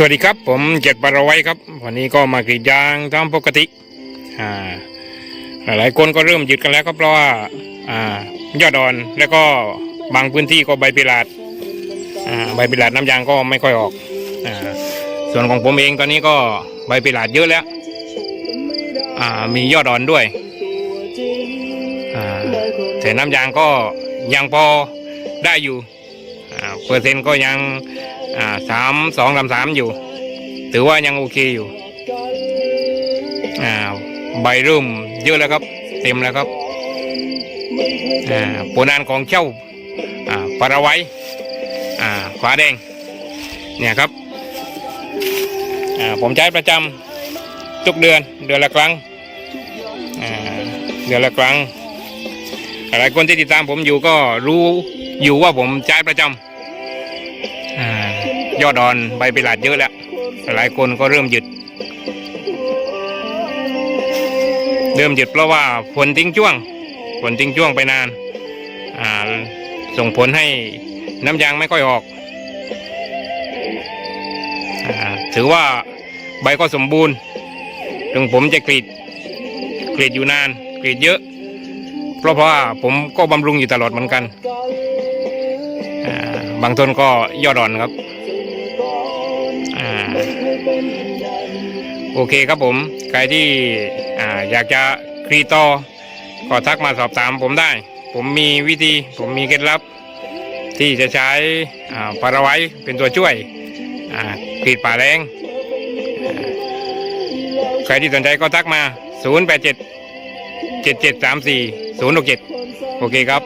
สวัสดีครับ ผมเจ็ดบารไว้ครับ วันนี้ก็มากรีดยางตามปกติอ่าหลายคนก็เริ่มหยุดกันแล้วก็เพราะว่าอ่ายอดอ่อนแล้วก็บางพื้นที่ก็ใบปิลาดอ่าใบปิลาดน้ำยางก็ไม่ค่อยออกอ่าส่วนของผมเองตอนนี้ก็ใบปิลาดเยอะแล้วอ่ามียอดอ่อนด้วยอ่าแต่น้ำยางก็ยังพอได้อยู่อ่าเปอร์เซ็นต์ก็ยัง อ่าสามสองสามสามอยู่ ถือว่ายังโอเคอยู่อ่าใบริ่มเยอะแล้วครับ เต็มแล้วครับอ่าผลงานของเจ้าอ่าปารไว้อ่าฟ้าแดงเนี่ยครับอ่าผมใช้ประจำทุกเดือนเดือนละครั้งอ่าเดือนละครั้งหลายคนที่ติดตามผมอยู่ก็รู้อยู่ว่าผมใช้ประจำอา ยอดอ่อนใบเปลาดเยอะแล้ว หลายคนก็เริ่มหยุด เริ่มหยุดเพราะว่าฝนทิ้งช่วงฝนทิ้งช่วงไปนาน อ่า ส่งผลให้น้ำยางไม่ค่อยออกอถือว่าใบก็สมบูรณ์ ถึงผมจะกรีดกรีดอยู่นานกรีดเยอะ เพราะเพราะว่าผมก็บำรุงอยู่ตลอดเหมือนกัน บางต้นก็ยอดอ่อนครับ โอเคครับผม ใครที่อ่าอยากจะกรีดต่อก็ทักมาสอบถามผมได้ ผมมีวิธี ผมมีเคล็ดลับ ที่จะใช้อ่าปาราไว้เป็นตัวช่วยอ่ากรีดป่าแรงใครที่สนใจก็ทักมา 0 8 7 7 7 3 4 0 6 7 โอเคครับ